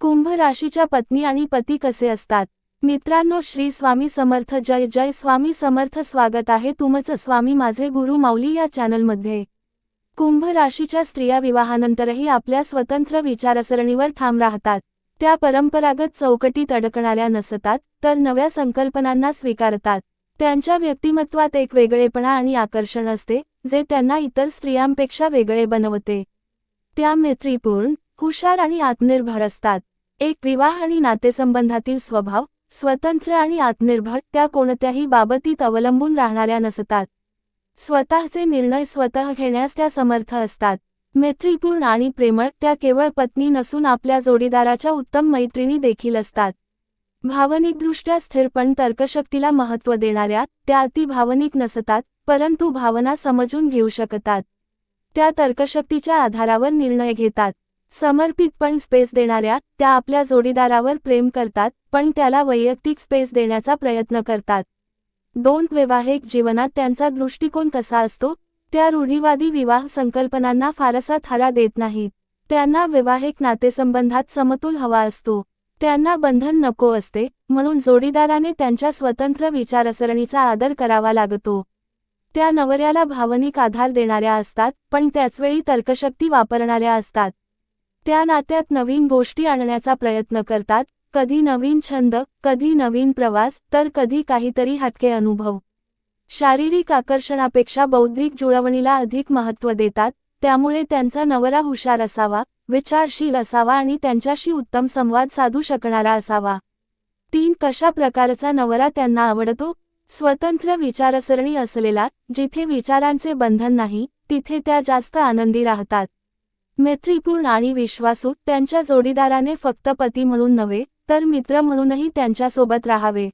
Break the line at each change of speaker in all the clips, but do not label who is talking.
कुंभ राशीच्या पत्नी आणि पती कसे असतात? मित्रांनो श्री स्वामी समर्थ जय जय स्वामी समर्थ स्वागत आहे तुमचं स्वामी माझे गुरु माऊली या चॅनलमध्ये. कुंभ राशीच्या स्त्रिया विवाहानंतरही आपल्या स्वतंत्र विचारसरणीवर ठाम राहतात. त्या परंपरागत चौकटीत अडकणाऱ्या नसतात तर नव्या संकल्पनांना स्वीकारतात. त्यांच्या व्यक्तिमत्वात एक वेगळेपणा आणि आकर्षण असते जे त्यांना इतर स्त्रियांपेक्षा वेगळे बनवते. त्या मैत्रीपूर्ण हुशार आणि आत्मनिर्भर असतात. एक विवाह आणि नातेसंबंधातील स्वभाव स्वतंत्र आणि आत्मनिर्भर त्या कोणत्याही बाबतीत अवलंबून राहणाऱ्या नसतात. स्वतःचे निर्णय स्वतः घेण्यास त्या समर्थ असतात. मैत्रीपूर्ण आणि प्रेमळ त्या केवळ पत्नी नसून आपल्या जोडीदाराच्या उत्तम मैत्रिणी देखील असतात. भावनिकदृष्ट्या स्थिर पण तर्कशक्तीला महत्त्व देणाऱ्या त्या अति भावनिक नसतात परंतु भावना समजून घेऊ शकतात. त्या तर्कशक्तीच्या आधारावर निर्णय घेतात. समर्पित पण स्पेस देणाऱ्या त्या आपल्या जोडीदारावर प्रेम करतात पण त्याला वैयक्तिक स्पेस देण्याचा प्रयत्न करतात. दोन वैवाहिक जीवनात त्यांचा दृष्टिकोन कसा असतो? त्या रूढीवादी विवाह संकल्पनांना फारसा थारा देत नाहीत. त्यांना वैवाहिक नातेसंबंधात समतोल हवा असतो. त्यांना बंधन नको असते म्हणून जोडीदाराने त्यांच्या स्वतंत्र विचारसरणीचा आदर करावा लागतो. त्या नवऱ्याला भावनिक आधार देणाऱ्या असतात पण त्याचवेळी तर्कशक्ती वापरणाऱ्या असतात. त्या नात्यात नवीन गोष्टी आणण्याचा प्रयत्न करतात. कधी नवीन छंद कधी नवीन प्रवास तर कधी काहीतरी हटके अनुभव. शारीरिक आकर्षणापेक्षा बौद्धिक जुळवणीला अधिक महत्त्व देतात. त्यामुळे त्यांचा नवरा हुशार असावा विचारशील असावा आणि त्यांच्याशी उत्तम संवाद साधू शकणारा असावा. तीन कशा प्रकारचा नवरा त्यांना आवडतो? स्वतंत्र विचारसरणी असलेला जिथे विचारांचे बंधन नाही तिथे त्या जास्त आनंदी राहतात. मैत्रीपूर्ण आणि विश्वासू त्यांच्या जोडीदाराने फक्त पती म्हणून नव्हे तर मित्र म्हणूनही त्यांच्यासोबत राहावे.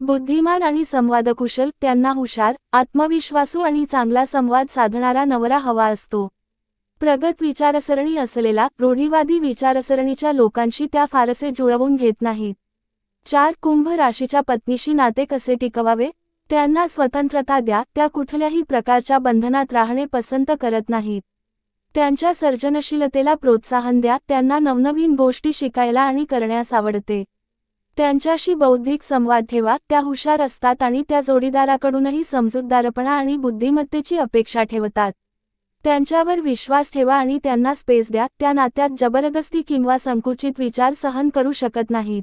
बुद्धिमान आणि संवादकुशल त्यांना हुशार आत्मविश्वासू आणि चांगला संवाद साधणारा नवरा हवा असतो. प्रगत विचारसरणी असलेला रूढीवादी विचारसरणीच्या लोकांशी त्या फारसे जुळवून घेत नाहीत. चार कुंभ राशीच्या पत्नीशी नाते कसे टिकवावे? त्यांना स्वतंत्रता द्या त्या कुठल्याही प्रकारच्या बंधनात राहणे पसंत करत नाहीत. त्यांच्या सर्जनशीलतेला प्रोत्साहन द्या त्यांना नवनवीन गोष्टी शिकायला आणि करण्यास आवडते. त्यांच्याशी बौद्धिक संवाद ठेवा त्या हुशार असतात आणि त्या जोडीदाराकडूनही समजूतदारपणा आणि बुद्धिमत्तेची अपेक्षा ठेवतात. त्यांच्यावर विश्वास ठेवा आणि त्यांना स्पेस द्या त्या नात्यात जबरदस्ती किंवा संकुचित विचार सहन करू शकत नाहीत.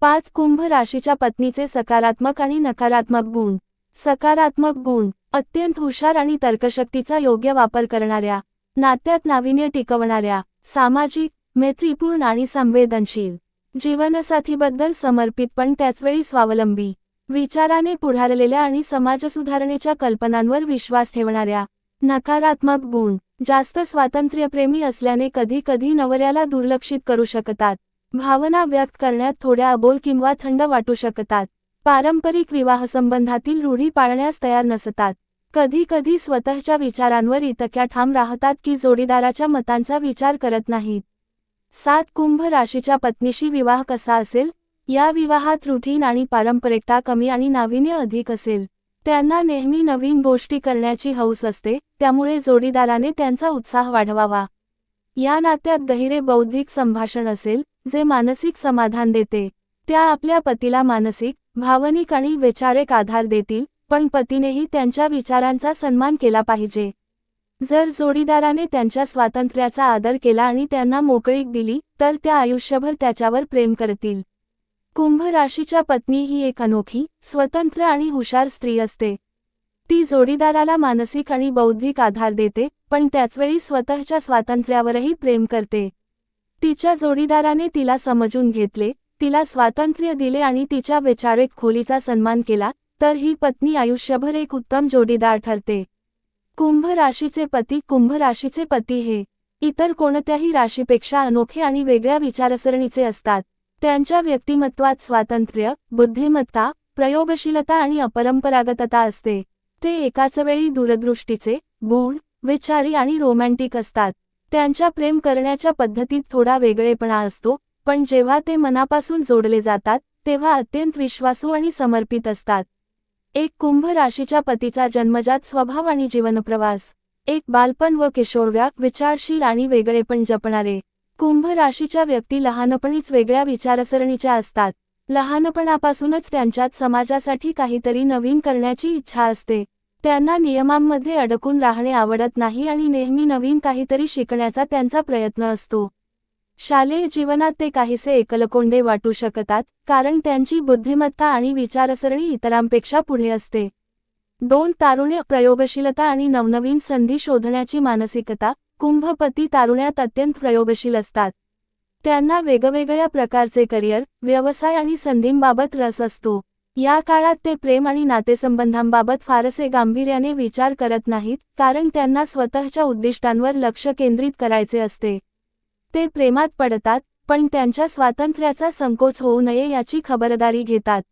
पाच कुंभ राशीच्या पत्नीचे सकारात्मक आणि नकारात्मक गुण. सकारात्मक गुण अत्यंत हुशार आणि तर्कशक्तीचा योग्य वापर करणाऱ्या. नात्यात नाविन्य टिकवणाऱ्या सामाजिक मैत्रीपूर्ण आणि संवेदनशील जीवनसाथीबद्दल समर्पित पण त्याचवेळी स्वावलंबी विचाराने पुढारलेल्या आणि समाजसुधारणेच्या कल्पनांवर विश्वास ठेवणाऱ्या नकारात्मक गुण जास्त स्वातंत्र्यप्रेमी असल्याने कधी कधी नवऱ्याला दुर्लक्षित करू शकतात भावना व्यक्त करण्यात थोड्या अबोल किंवा थंड वाटू शकतात पारंपरिक विवाहसंबंधातील रूढी पाळण्यास तयार नसतात. कधी कधी स्वतःच्या विचारांवर इतक्या ठाम राहतात की जोडीदाराच्या मतांचा विचार करत नाहीत. सात कुंभ राशीच्या पत्नीशी विवाह कसा असेल? या विवाहात रुटीन आणि पारंपरिकता कमी आणि नाविन्य अधिक असेल. त्यांना नेहमी नवीन गोष्टी करण्याची हौस असते त्यामुळे जोडीदाराने त्यांचा उत्साह वाढवावा. या नात्यात गहिरे बौद्धिक संभाषण असेल जे मानसिक समाधान देते. त्या आपल्या पतीला मानसिक भावनिक आणि वैचारिक आधार देतील पण पतीनेही त्यांच्या विचारांचा सन्मान केला पाहिजे. जर जोडीदाराने त्यांच्या स्वातंत्र्याचा आदर केला आणि त्यांना मोकळीक दिली तर त्या आयुष्यभर त्याच्यावर प्रेम करतील. कुंभ राशीच्या पत्नी ही एक अनोखी स्वतंत्र आणि हुशार स्त्री असते. ती जोडीदाराला मानसिक आणि बौद्धिक आधार देते पण त्याचवेळी स्वतःच्या स्वातंत्र्यावरही प्रेम करते. तिच्या जोडीदाराने तिला समजून घेतले तिला स्वातंत्र्य दिले आणि तिच्या वैचारिक खोलीचा सन्मान केला तर ही पत्नी आयुष्यभर एक उत्तम जोडीदार ठरते. कुंभ राशीचे पती कुंभ राशीचे पती हे इतर कोणत्याही राशीपेक्षा अनोखे आणि वेगळ्या विचारसरणीचे असतात. त्यांच्या व्यक्तिमत्वात स्वातंत्र्य बुद्धिमत्ता प्रयोगशीलता आणि अपरंपरागतता असते. ते एकाच वेळी दूरदृष्टीचे गूढ विचारी आणि रोमॅन्टिक असतात. त्यांच्या प्रेम करण्याच्या पद्धतीत थोडा वेगळेपणा असतो पण जेव्हा ते मनापासून जोडले जातात तेव्हा अत्यंत विश्वासू आणि समर्पित असतात. एक कुंभ राशीच्या पतीचा जन्मजात स्वभाव आणि जीवनप्रवास. एक बालपण व किशोरव्याक विचारशील आणि वेगळेपण जपणारे. कुंभ राशीच्या व्यक्ती लहानपणीच वेगळ्या विचारसरणीच्या असतात. लहानपणापासूनच त्यांच्यात समाजासाठी काहीतरी नवीन करण्याची इच्छा असते. त्यांना नियमांमध्ये अडकून राहणे आवडत नाही आणि नेहमी नवीन काहीतरी शिकण्याचा त्यांचा प्रयत्न असतो. शालेय जीवनात ते काहीसे एकलकोंडे वाटू शकतात कारण त्यांची बुद्धिमत्ता आणि विचारसरणी इतरांपेक्षा पुढे असते. दोन तारुण्य प्रयोगशीलता आणि नवनवीन संधी शोधण्याची मानसिकता कुंभपती तारुण्यात अत्यंत प्रयोगशील असतात. त्यांना वेगवेगळ्या प्रकारचे करिअर व्यवसाय आणि संधींबाबत रस असतो. या काळात ते प्रेम आणि नातेसंबंधांबाबत फारसे गांभीर्याने विचार करत नाहीत कारण त्यांना स्वतःच्या उद्दिष्टांवर लक्ष केंद्रित करायचे असते. ते प्रेमात पडतात पण त्यांच्या स्वातंत्र्याचा संकोच होऊ नये याची खबरदारी घेतात.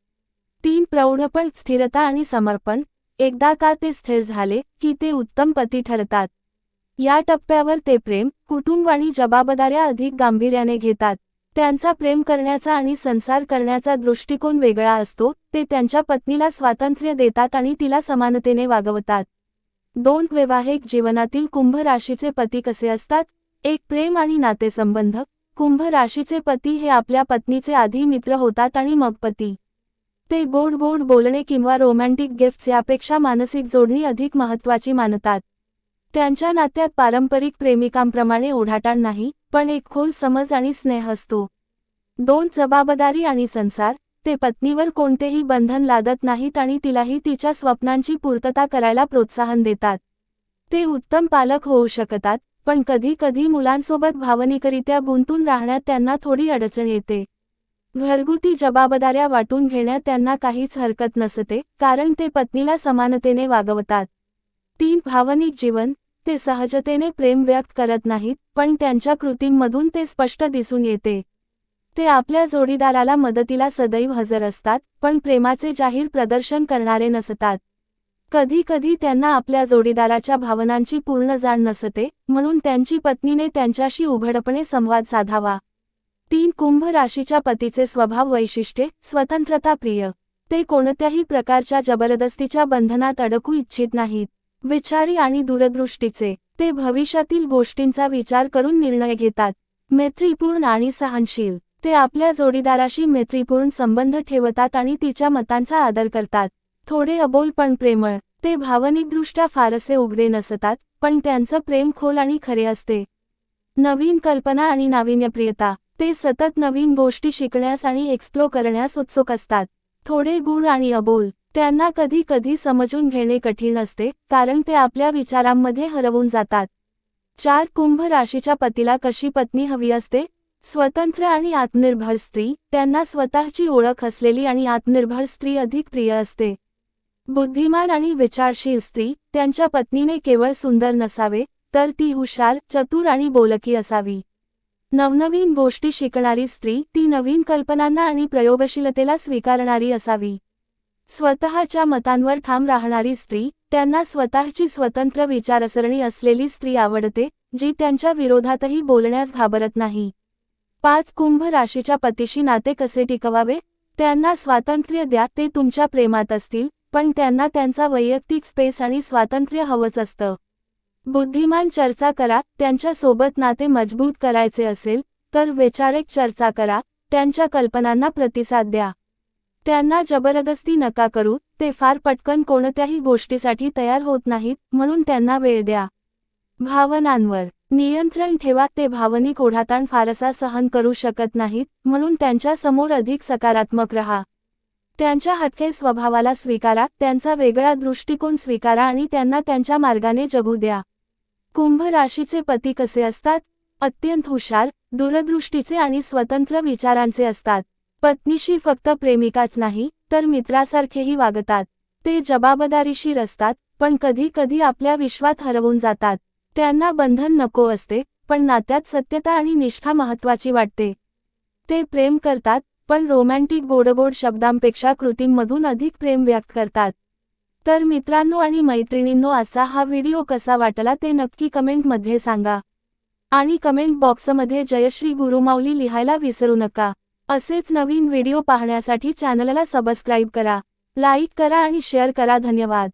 तीन प्रौढपण स्थिरता आणि समर्पण. एकदा का ते स्थिर झाले की ते उत्तम पती ठरतात. या टप्प्यावर ते प्रेम कुटुंब आणि जबाबदाऱ्या अधिक गांभीर्याने घेतात. त्यांचा प्रेम करण्याचा आणि संसार करण्याचा दृष्टिकोन वेगळा असतो ते त्यांच्या पत्नीला स्वातंत्र्य देतात आणि तिला समानतेने वागवतात. दोन वैवाहिक जीवनातील कुंभ राशीचे पती कसे असतात? एक प्रेम आणि नातेसंबंध कुंभ राशीचे पती हे आपल्या पत्नीचे आधी मित्र होतात आणि मग पती. ते गोड गोड बोलणे किंवा रोमॅन्टिक गिफ्ट्स यापेक्षा मानसिक जोडणी अधिक महत्त्वाची मानतात. त्यांच्या नात्यात पारंपरिक प्रेमिकांप्रमाणे ओढाटाण नाही पण एक खोल समज आणि स्नेह असतो. दोन जबाबदारी आणि संसार ते पत्नीवर कोणतेही बंधन लादत नाहीत आणि तिलाही तिच्या स्वप्नांची पूर्तता करायला प्रोत्साहन देतात. ते उत्तम पालक होऊ शकतात पण कधी कधी मुलांसोबत भावनिकरित्या गुंतून राहण्यात त्यांना थोडी अडचण येते. घरगुती जबाबदाऱ्या वाटून घेण्यात त्यांना काहीच हरकत नसते कारण ते पत्नीला समानतेने वागवतात. तीन भावनिक जीवन ते सहजतेने प्रेम व्यक्त करत नाहीत पण त्यांच्या कृतींमधून ते स्पष्ट दिसून येते. ते आपल्या जोडीदाराला मदतीला सदैव हजर असतात पण प्रेमाचे जाहीर प्रदर्शन करणारे नसतात. कधी कधी त्यांना आपल्या जोडीदाराच्या भावनांची पूर्ण जाण नसते म्हणून त्यांची पत्नीने त्यांच्याशी उघडपणे संवाद साधावा. तीन कुंभ राशीच्या पतीचे स्वभाव वैशिष्ट्ये स्वतंत्रता प्रिय. ते कोणत्याही प्रकारच्या जबरदस्तीच्या बंधनात अडकू इच्छित नाहीत. विचारी आणि दूरदृष्टीचे ते भविष्यातील गोष्टींचा विचार करून निर्णय घेतात. मैत्रीपूर्ण आणि सहनशील. ते आपल्या जोडीदाराशी मैत्रीपूर्ण संबंध ठेवतात आणि तिच्या मतांचा आदर करतात. थोडे अबोल पण प्रेमळ. ते भावनिकदृष्ट्या फारसे उघडे नसतात पण त्यांचं प्रेम खोल आणि खरे असते. नवीन कल्पना आणि नाविन्यप्रियता. ते सतत नवीन गोष्टी शिकण्यास आणि एक्सप्लो करण्यास उत्सुक असतात. थोडे गुण आणि अबोल. त्यांना कधी कधी समजून घेणे कठीण असते कारण ते आपल्या विचारांमध्ये हरवून जातात. चार कुंभ राशीच्या पतीला कशी पत्नी हवी असते? स्वतंत्र आणि आत्मनिर्भर स्त्री. त्यांना स्वतःची ओळख असलेली आणि आत्मनिर्भर स्त्री अधिक प्रिय असते. बुद्धिमान आणि विचारशील स्त्री त्यांच्या पत्नीने केवळ सुंदर नसावे तर ती हुशार चतुर आणि बोलकी असावी. नवनवीन गोष्टी शिकणारी स्त्री ती नवीन कल्पनांना आणि प्रयोगशीलतेला स्वीकारणारी असावी. स्वतःच्या मतांवर ठाम राहणारी स्त्री त्यांना स्वतःची स्वतंत्र विचारसरणी असलेली स्त्री आवडते जी त्यांच्या विरोधातही बोलण्यास घाबरत नाही. पाच कुंभ राशीच्या पतीशी नाते कसे टिकवावे? त्यांना स्वातंत्र्य द्या ते तुमच्या प्रेमात असतील पण त्यांना त्यांचा वैयक्तिक स्पेस आणि स्वातंत्र्य हवंच असतं. बुद्धिमान चर्चा करा त्यांच्यासोबत नाते मजबूत करायचे असेल तर वैचारिक चर्चा करा त्यांच्या कल्पनांना प्रतिसाद द्या. त्यांना जबरदस्ती नका करू ते फार पटकन कोणत्याही गोष्टीसाठी तयार होत नाहीत म्हणून त्यांना वेळ द्या. भावनांवर नियंत्रण ठेवा ते भावनिक ओढाताण फारसा सहन करू शकत नाहीत म्हणून त्यांच्यासमोर अधिक सकारात्मक रहा. त्यांच्या हटके स्वभावाला स्वीकारा त्यांचा वेगळा दृष्टिकोन स्वीकारा आणि त्यांना त्यांच्या मार्गाने जगू द्या. कुंभ राशीचे पती कसे असतात? अत्यंत हुशार दूरदृष्टीचे आणि स्वतंत्र विचारांचे असतात. पत्नीशी फक्त प्रेमिकाच नाही तर मित्रासारखेही वागतात. ते जबाबदारीशीर असतात पण कधी कधी आपल्या विश्वात हरवून जातात. त्यांना बंधन नको असते पण नात्यात सत्यता आणि निष्ठा महत्वाची वाटते. ते प्रेम करतात पण रोमॅन्टिक गोडगोड शब्दांपेक्षा कृतींमधून अधिक प्रेम व्यक्त करतात. तर मित्रांनो आणि मैत्रिणींनो असा हा व्हिडिओ कसा वाटला ते नक्की कमेंटमध्ये सांगा. आणि कमेंट बॉक्समध्ये जयश्री गुरुमाऊली लिहायला विसरू नका. असेच नवीन व्हिडिओ पाहण्यासाठी चॅनलला सबस्क्राईब करा लाईक करा आणि शेअर करा. धन्यवाद.